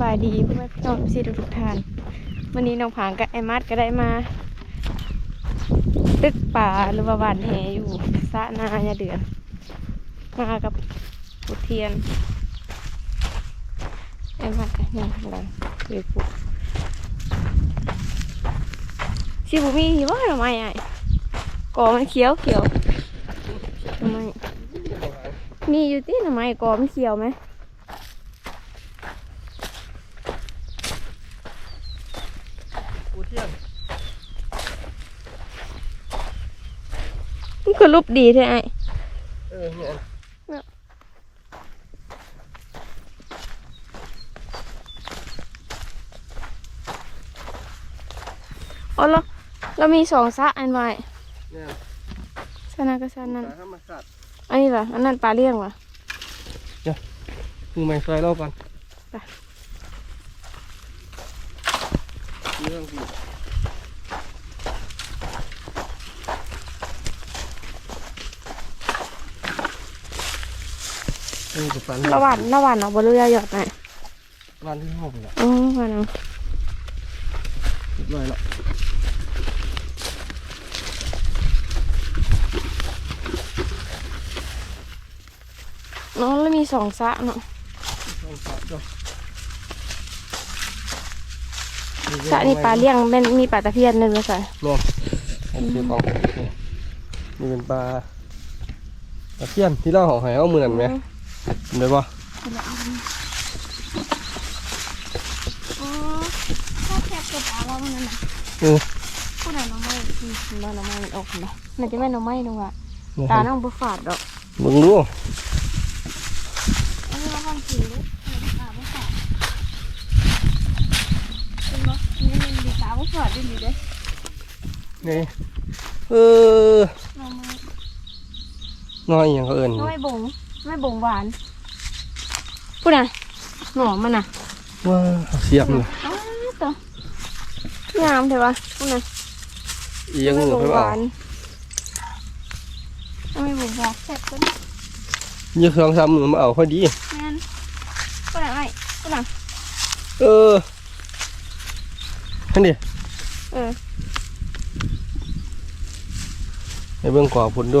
บายดีพ่อแม่พี่น้องสิทุกท่านวันนี้น้องผางกับไอมัดก็ได้มา ตึกป่าหรือว่าหวานแหอยู่สะนายาเดือน มากับปุเทียนไอมัดกันยังกำลังเรียปุ๊สิบุมีว่าทำไมไอ้กอมันเขียวเขียวทำไมมีอยู่ที่ทำไมกอมันเขียวไหม ปูเทียน มันก็รูปดีแท้ไอ้เออเนี่ยอ๋อเราเรามีสองสระอันไว้เนี่ยสระนั้นกับสระนั้นสายธรรมศาสตร์อันนี้ล่ะอันนั้นปลาเลี้ยงวะคือไม่ซอยเราก่อนไป เรื่องที่ เออจะฟันระหว่างระหว่างเอาบริยาหยอดหน่อยฟันที่ห้องไปละอ๋อหวานเอาเรียบร้อยแล้วเนาะแล้วมีสองสระเนาะต้องสาดจ้ะสระนี่ปลาเลี้ยงเป็นมีปลาตะเพียนหนึ่งเลยใส่รวมโอเคกองโอเคนี่เป็นปลาตะเพียนที่เราห่อหายเอามือนั่นไหมเห็น ไหมปะอ๋อถ้าแคบกับปลาเรามันนั่นน่ะเออผู้ใดน้องไม้ที่บ้านน้องไม้มันออกเนาะน่าจะไม่น้องไม้นึงว่ะนี่คตารับน้องบุฟาดดอกมึงดูอันนี้เราฟังสีเลยตาบุฟาดเป็นบ่นี่มันดีตาบุฟาดดีดีเด้นี่เออน้องไม้น้อยอหย่างเขาเอิญน้อยบง น้อยบงหวานพูดน่ะหนอมันน่ะว้าเสียบเลยอ้าวตัวงามเถอะวะพูดน่ะอีหยังน้อยเงืบอกงไปหเปล่าวานน้อยบงหวานแซ่บตัวนี้เยอะเครื่องซ้ำมือมาเอาพอดีแม่นพูดน่ะไอ้พูดน่ะเออนั่นดิเออให้เบิ่งกว่าผลดู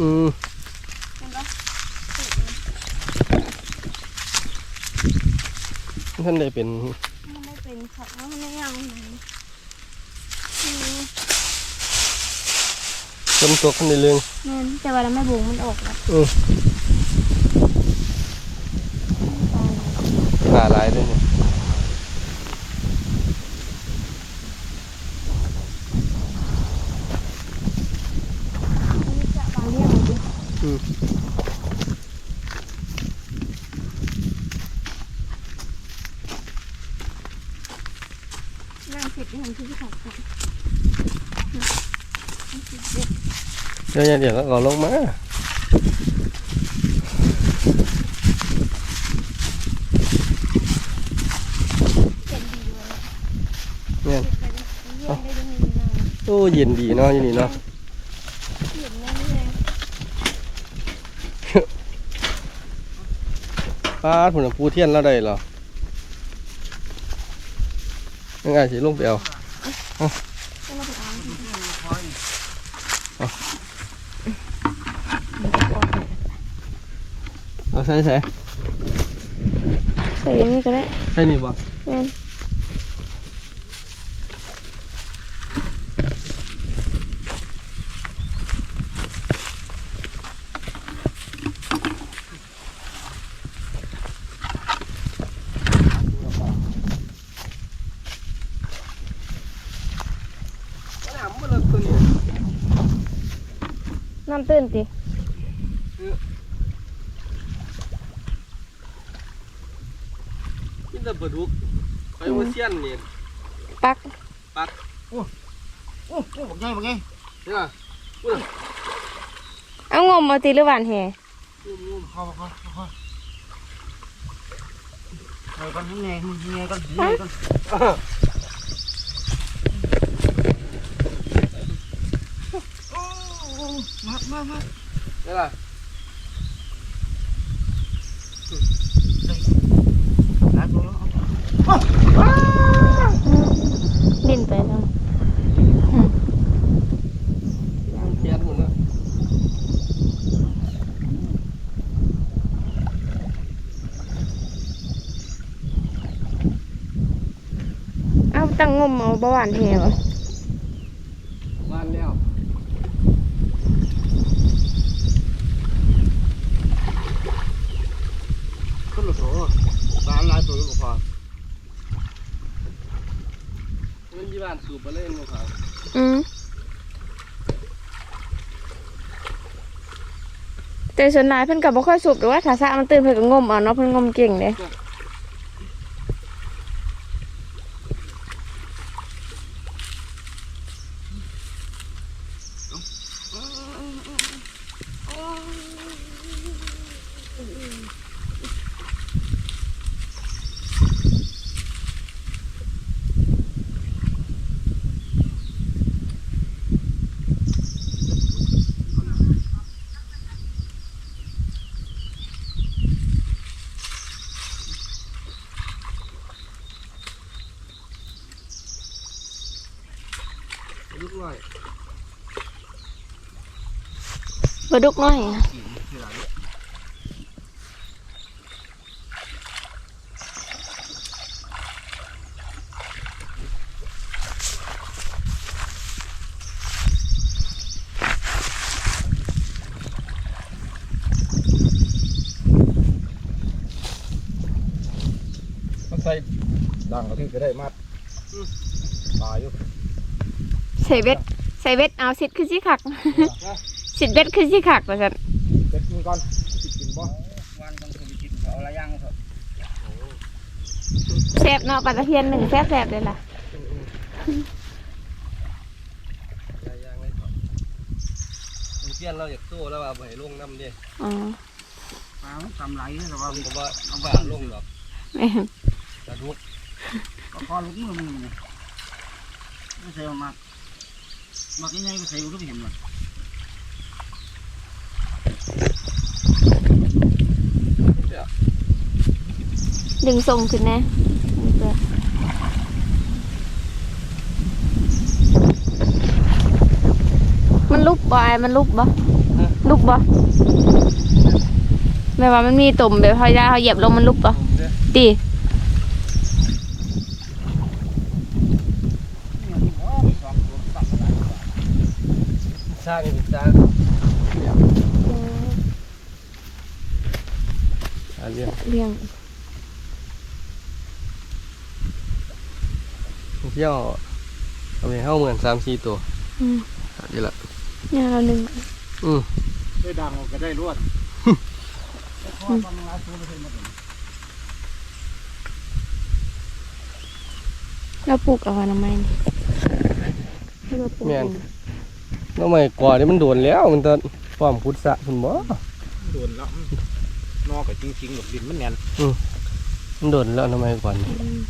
อืม เห็นปะ ท่านได้เป็น มันได้เป็นสัตว์แล้วมันไม่ยังไหนอืม ต้นตกคนในเรื่องแม่นแต่ว่าเราไม่บงมันออกแล้วอืมหาหลายเลยเนี่ย อันนี้จะวางเรียงเลยดิ อืม นั่งเสร็จที่ทำที่ที่ขัดกัน เดี๋ยวเดี๋ยวแล้วก็ลงมาเนี่ยโอ้เย็นดีเนาะอยู่นี่เนาะปลาผุนปูเทียนแล้วได้เหรอยังไงสิลงไปเอาให้เราไปเอา เอาใส่ใส่ใส่อย่างนี้ก็ได้ใส่นี่บ่แม่นน้ำมันเลิกตัวนี้ น้ำตื้นติ กินแต่ปลาดุกไปว่าเสี้ยนนี่ ปัก โอ้โอ้บอก ไงบอกไงเนี่ยเอางมเอาตีหรือหวานแหอืเข้าเข้าเข้าเฮ้ยกันยังไงยังไงกันยังไงกันมามามานี่ล่ะล้างตัวแล้ว ดิ้นไปแล้ว เพี้ยนหมดแล้ว เอาตั้งงมเอาบ่หวานแหวบ้านแล้วขึ้นรถโถบ้านลายตัวก็พอเงินที่บ้านสูบมาเล่นบ่ครับอืมแต่ส่วนหลายเพิ่นก็บ่ค่อยสูบหรือว่าถ้าสระมันตื่นเพิ่นก็งมเอาเนาะเพิ่นงมเก่งเด้ ลู กน้อยบ่ดุกน้อยมันใส่ดังก็ที่จะได้มัดตายอยู่ ใส่เบ็ดใส่เบ็ดเอาสิคือสิคักสิเบ็ดคือสิคักว่าซั่นเด็กกินก่อนกินกินบ่วันต้องไปกินเอาอะไรย่างเถอะแซ่บเนาะปลาตะเพียนหนึ่งแซ่บๆเลยล่ะยายางเลยครับมีเพี้ยนเราอยากสู้แล้วว่าบ่ให้ลงน้ำเด้อ๋อเอาทำไรแต่ว่าผมว่าเอาว่าลงดอกแม่นกระดุกก็คอลุกมือมึงนี่ไม่ใช่มา มาที่ไหนก็ใส่ก็ไม่เห็นมันดึงทรงขึ้นแน่นี่เพื่อมันลุบบ่ไอ้มันลุบบ่ลุบบ่แม่ว่ามันมีตุ่มแบบเขายาเขาเหยียบลงมันลุบบ่ผมเด้อตีางอีกสร้างอันเนี้ยงเลี้ยงเที่ยวเอาไปเข้าเหมือนสามสี่ตัวอืมนี่ละเนี่ยเราหนึ่งอืมได้ดังก็ได้รวดเราปลูกเอาไว้ทำไมนี่ให้เราปลูกเอง น้องใหม่ก่อนนี่มันโดนแล้ว มันตอนความพุทธะคุณบ่โดนแล้วนอกกับจริงๆหลบดินมันแน่นมันโดนแล้วน้องใหม่ก่อนอืม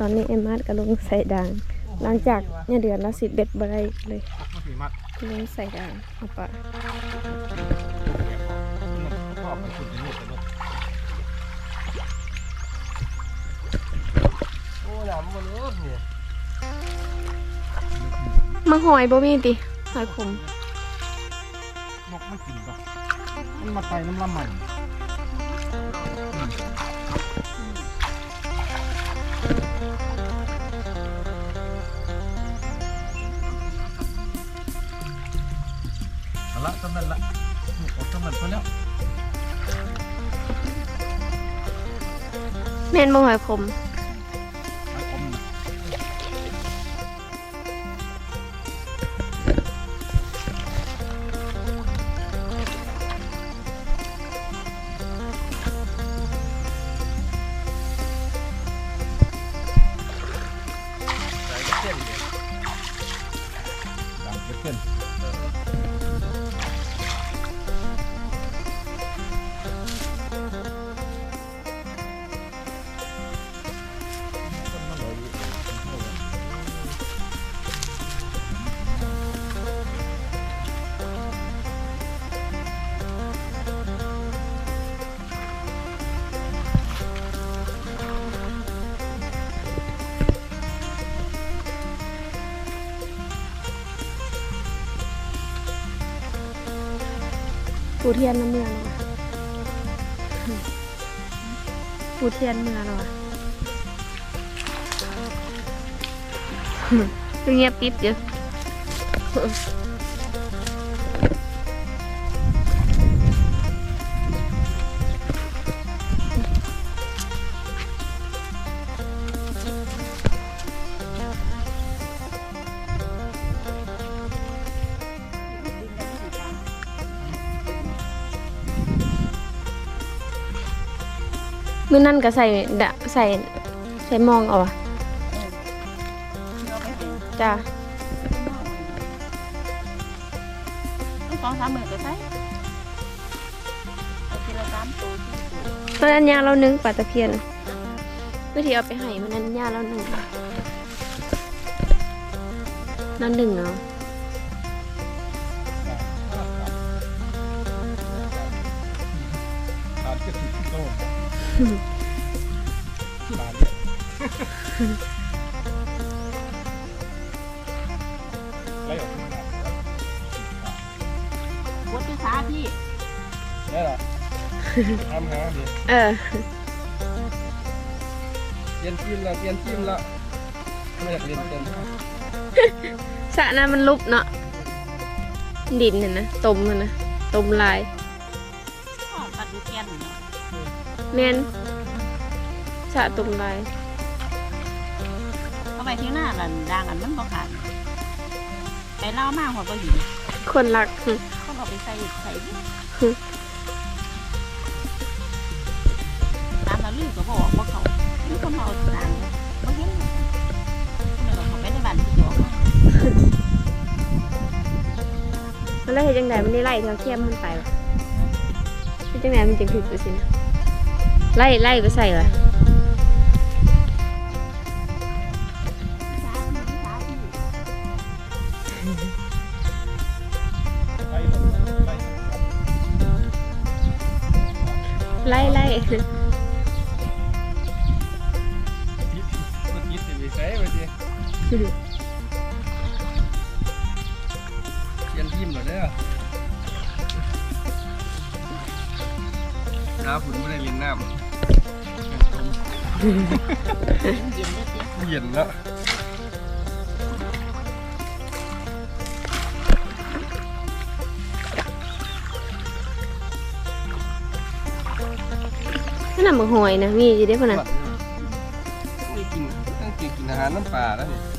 ตอนนี้เอ็มมาร์กำลังใส่ด่าง หลังจากเนี่ยเดือนละสิบเบ็ดบไรเลยมันสีมัดกำลังใส่ด่างเอาปะ มันเลิกเนี่ยมาหอยบ่มีติหอยขมนกมันกินก็มันมาไต่น้ำละมันเอาละสำเร็จละออกสำเร็จไปแล้วแม่นบ่หอยขม เทียนเมืองเนาะปูเทียนเมืองเนาะเงียบปิ๊บเยอะ มื้อนั่นก็ใส่ดะใส่ใส่หมองเอาอะเอาไปให้จ้าสองสามหมื่นก็ใช้เอาทีละสามตัวสี่ตัวตอนนั้นยาเรานึ่งปลาตะเพียนเพื่อที่เอาไปให้มันนั้นยาเราหนึ่งเราหนึ่งเอาตามจะถึงโต้ตามเนี่ย ไล่ออกมาวัดที่สาพี่ได้หรอทำหาดิเออ เปลี่ยนทีมละเปลี่ยนทีมละไม่อยากเรียนเต็มสระน้ำมันลุบเนาะ ดินเห็นนะตมมันนะตมลาย แมนสระตมลายเข้าไปที่หน้านั่นด่างอันมันบ่ขาดไปเล่ามากกว่าบ่อยู่คนรักเขาเอาไปใส่ใส่ดิฮึตามเราลือก็บอกว่าเขาหรือคนเอาด่างบ่เห็นเมื่อเราเขาไปในบ้านที่บอกว่ามันไล่เฮ็ดจังไดมันได้ไล่แถวเข้มมันไปวะเฮ็ดจังไดมันจึงถึกไปสินะ ไล่ไล่ไปใส่วะไล่ไล่ไล่ไล่ยิบมันยิบสิไป แล้วนั่นน่ะมึงหอยนะมีอยู่ได้พะนะไม่กินต้องกินกินอาหารน้ำปลาแล้วนี่มัน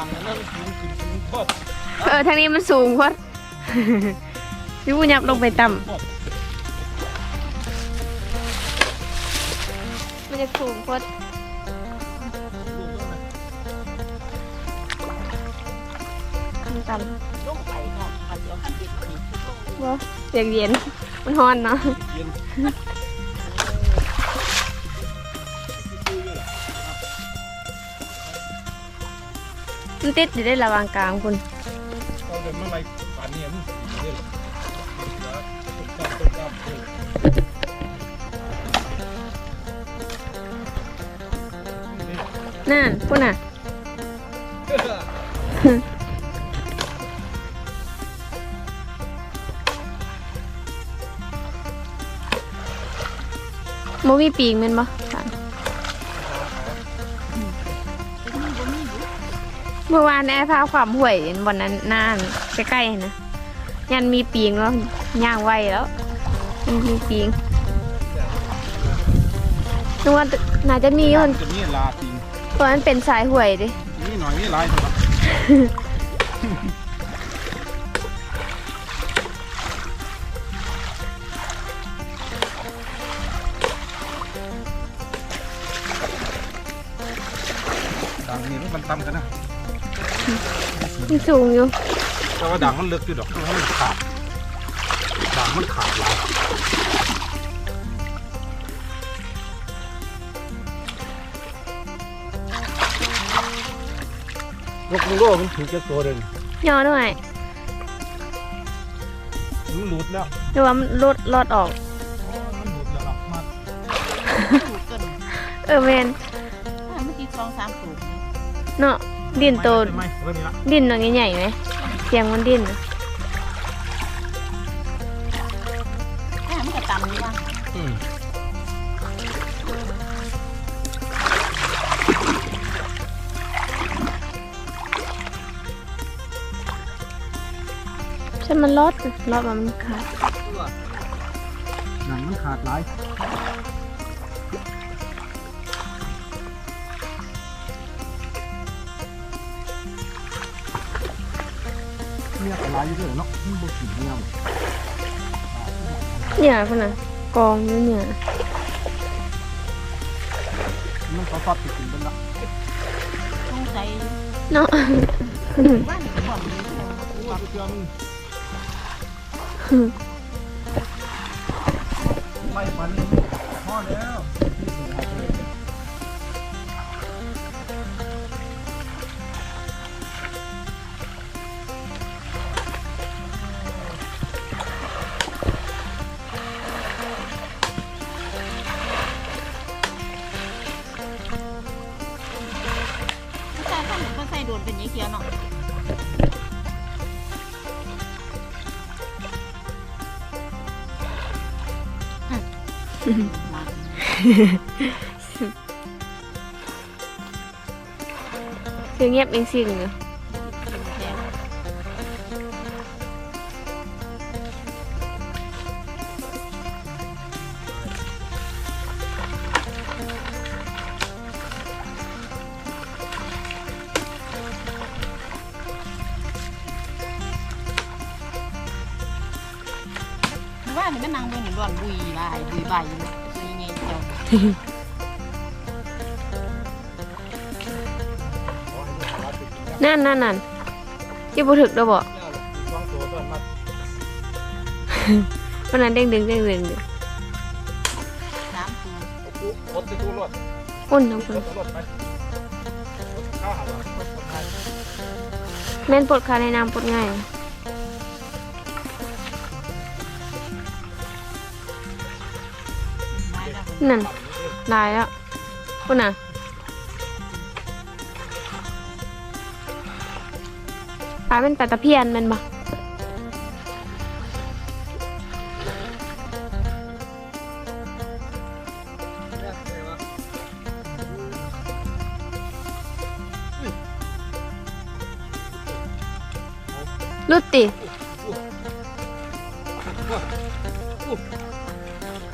างนั้นกินกินกินทอดเออทางนี้มันสูงพอดพี่บุญยับลงไปต่ำมันจะสูงพอดต่ลงไปเนาะเดี๋ยวขั้นติดมาอีกำว่าเย็นเย็นมันฮ้อนเนาะ เย็น มันติดอยู่ได้ระหว่างกลางคุณเราเดินมาไล่ป่านนี้มันสีเลยแล้วตุ๊บตับตุ๊บตับเออนั่นพุ่นน่ะ โมมีปีกแมันบ่ค่ะ เมื่อวานแอ้พาความห่วยวันนั้นนานใกล้ๆนะยันมีปีงแล้วย่างไวแล้วมันมีปีงนึกว่าน่าจะมีคนจะมีลาปิงตัวนั้นเป็นสายห่วยดินี่หน่อยนี่ลาย สูงอยู่ แต่ว่าด่างมันเลือกอยู่ดอกเพราะว่ามันขาดด่างมันขาดหลายนกมึงโลมันถือแค่ตัวเดินย่อด้วยมันหลุดแล้วหรือว่ามันลดลอดออกโอ้ยมันหลุดแล้วล่ะมาถูกเกินเออแมนอ่ามันติดสองสามตัวนี่เนาะ ดินโตไม่ไม่เรื่องนี้ละดินหน่อยใหญ่ๆไหมเสียงมันดินน่ะอ่ามันก็ต่ำนี่ว่ะอืมฉันมันลดลดมันขาดหนังมันขาดหลาย เนี่ยหลายอยู่ด้วยเนาะมันบ่กินเนี่ยเนี่ยพุ่นน่ะกองอยู่เนี่ยมันก็ซอดติดกินเป็นละสงสัยเนาะว่านี่ก็บ่มีเลยว่าเพื่อนไม่ปันพอแล้ว คือเงียบเองสิ่งอยู่ เจ้านั่นนั่นนั่นที่บุถึกเราบอกวันนั้นเด้งดึงเด้งดึงอยู่สามตัวรถจะดูรถอุ่นทั้งคนรถรถไปข้าวหาเรารถรถไทยแม่นปลดคาในน้ำปลดง่าย นั่นลายแล้วคุณน่ะปลาเป็นปลาตะเพียนมันบ่ลุดติ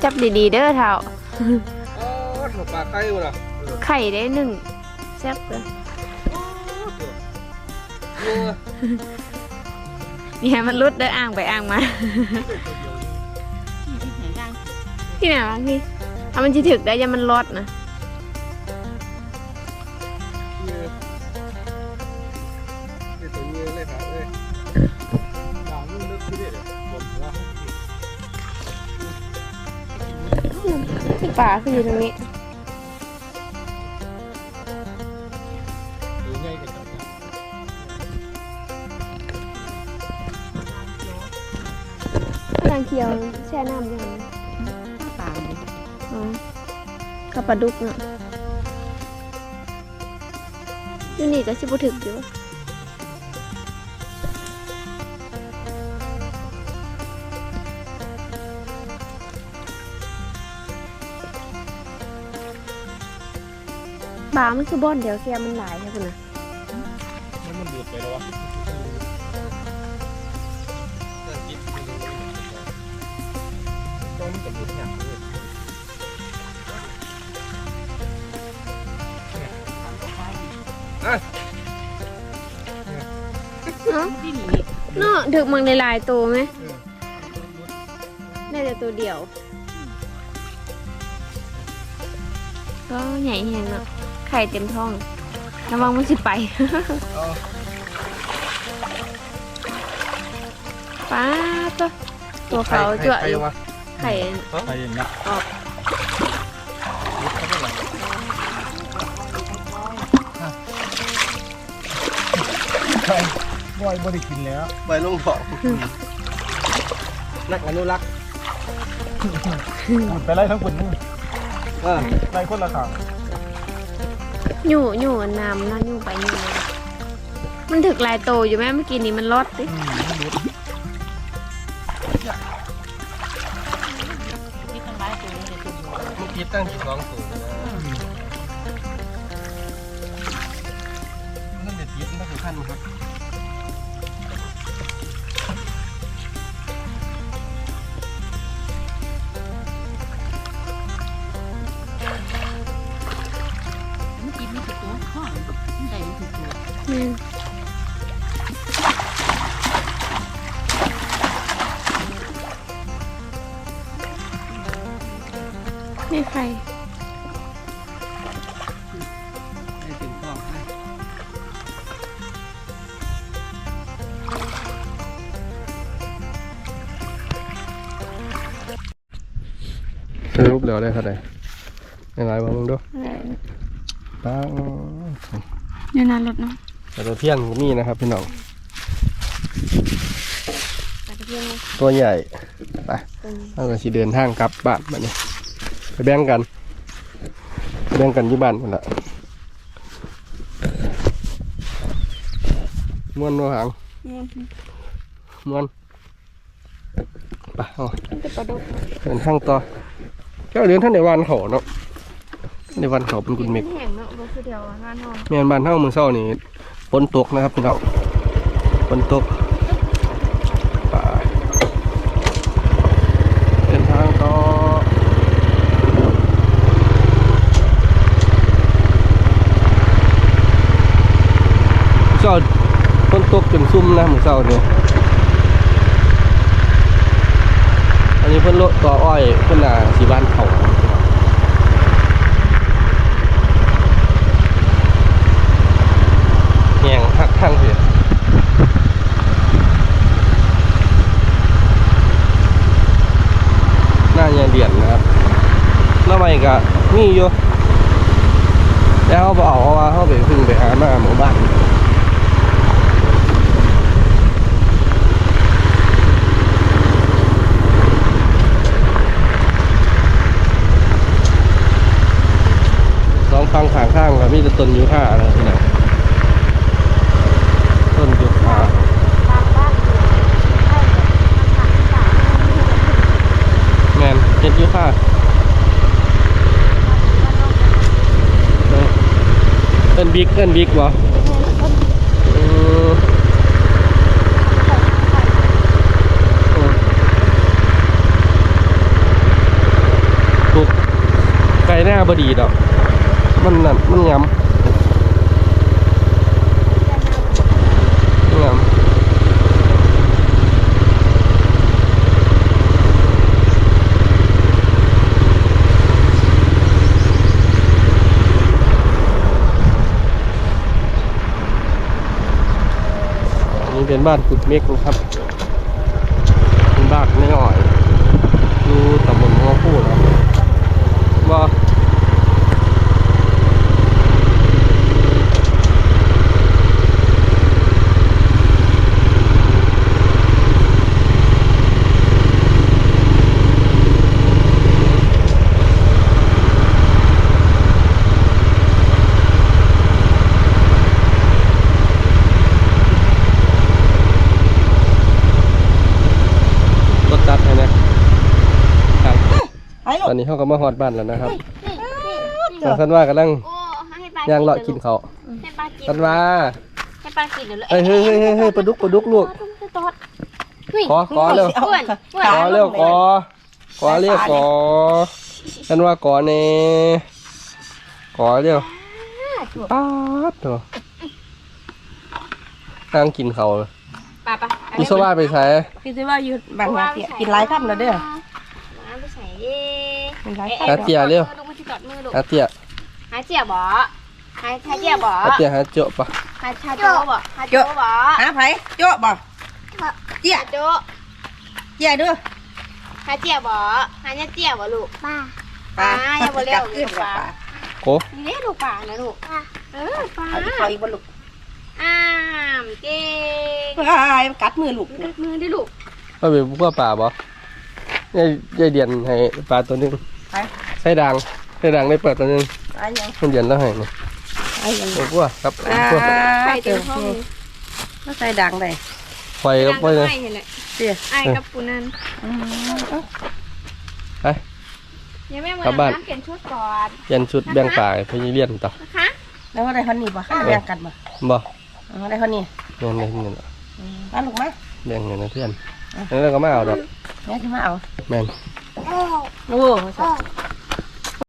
จับดีๆเด้อเท้า อ๋อหัวปลาไข่หมดอะไข่ได้หนึ่งแซ่บเลยเนี่ยมันรุดได้อ่างไปอ่างมา ที่ไหนย่างที่ไหนวะพี่ถ้ามันจะถึกได้ยังมันรอดนะ ป่าคืออยู่ตรงนี้ตัวใหญ่กันจังกำลังเคียวแช่น้ำยังไงปลาเนี่ยอ๋อกับปลาดุกเนาะอยู่นี่ก็ชิบุถึกอยู่ บามันคือบอนเดี๋ยวแกมันหลายใช่ไหมนะมันมันดูดไปแล้ววะต้องมันจะดูดเนี่ยเลยเนาะที่นี่เนาะถึกมังในลายตัวไหมได้แต่ตัวเดียวก็ใหญ่แหงเนาะ ไข่เต็มท้องเระวังมันสิไปเอาป้าตัวตัวเขาจั่วใครอยู่วะไข่ไปอย่างเงี้ยออกบ่อยบ่ได้กินแล้วไปลงเถาะนักอนุรักษ์มันไปไล่ทั้งคนนู่นเออไล่คนละทาง อยู่อยู่น้ำนะอยู่ไปอยู่เลยมันถึกลายโตอยู่ไหมเมื่อกี้นี้มันรอดสิอืมมันรู้คิดตั้งหลายตัวเลยตัวอยู่เมื่อกี้ตั้งกี่สองตัว ตัวตัวแม่นนี่ใครให้ถึงกล้องให้สรุปแล้วได้เท่าไหร่ยังไงบ้างมึงดูอะไรตั้งอยู่นานรถเนาะ แต่ตัวเที่ยงนี่นะครับพี่น้องแต่ก็เพียงตัวใหญ่ไปตรงนี้เราก็สิเดินทางกลับบ้านมาเนี่ยไปแบ่งกันไปแบ่งกันที่บ้านคนละม้วนตัวหางม้วนไปเอามันจะปลาดุกเดินทางต่อเจ้าเดินท่านในวันเขาเนาะในวันเขาเป็นกุนเมกแห้งเนาะบ่คือเดียวอะบ้านเฮาเมียนบ้านเท่ามือเศร้านี่ ฝนตกนะครับพี่น้องฝนตกไปเดินทางต่อเศร้าฝนตกจนซุ่มนะมือเศร้านี่ยอันนี้เพิ่นโลต่ออ้อยเพิ่นน่ะสีบ้านเขาพี่น้อง แหักทางเสียหน้าเนียเดียนนะครับน้าใหม่ก็มีอยู่แล้วเขาบอกว่าเขาไปพึ่งไปหามาหมู่บ้านสองฟังข้างข้างๆก็มีแต่ต้นยูค่านะพี่น้อง ต้นยูคาแมน เอิ้นบิ๊กเอิ้นบิ๊กวะเออเออปลูกไก่หน้าบดีดอก มันนั่นมันงำ งาม เป็นบ้านกุดเมกนะครับเป็นบ้านไม่อ่อยตำบลหัวพูดนะว่ารถจัดให้นะครับ ไอ้ลู ตกอนนี้เขาก็มาฮอดบ้านแล้วนะครับทางท่านว่ากำลังโอ้ให้ปลาย่างเลาะกินเขาวให้ปลากินท่านว่าให้ปลากินเดี๋ยวเลยเฮ้ยเฮ้ยเฮ้ยเฮ้ยเฮ้ยปลาดุกปลาดุกลูกตอดนี่ขอขอเร็ว อ้วนอ้วนขอเร็วขอขอเรียกขอท่านว่าขอเน่ขอเร็วป๊าดเถอะนั่งกินเขาวปลาปลาอิสวาไปใช้พี่ซิว่าอยู่บางนาเตียกินหลายคำแล้วเด้อมาไป ใส่เย่กินหลายอาคำเตียเร็วดูมือที่ตอดมือดูอาเตียหาเจียบ่หาชาเจียบ่อาเตียหาเจาะปะหาชาโจ้บ่หาโจ้บ่หาไผโจ๊ะบ่เจี๊ยหาโจ้เจี๊ยเด้อหาเจียบ่หาเนี่ยเจียบ่ลูกป้าปลาป้าอย่าบ่เร็วขึ้นปลาโกนี่เด้ลูกป่านะลูกเออป่าเอาเขาอีกบ่ลูกอ้ามเก่งว้ายมันกัดมือลูกกัดมือดิลูกว่าเป็นพวกปลาบ่ยายยายเดียนให้ปลาตัวหนึง ไปใส่ด่างใส่ด่างได้เปิดตัวหนึงไปยังมันเดียนแล้วให้นี่ไปยังโอ้พวกครับอ่าพวกไข่เต็มห้องมาใส่ดังได้ไฟกับไฟเลยไอ้เห็นแหละเจี๊ยไอ้กับปูนันอืมไปยังไม่มากลับบ้านน้ำเปลี่ยนชุดก่อนยันชุดแบ่งปลาให้พญิเลียนต่อนะคะแล้วว่าได้คนนี้บ่ให้แบ่งกันบ่บ่เอาได้คนนี้แบ่งได้เงินมาลูกมาแบ่งเงินนะเพื่อนแล้วเราก็มาเอาดอกแม่ที่มาเอาแม่น 오, 하자.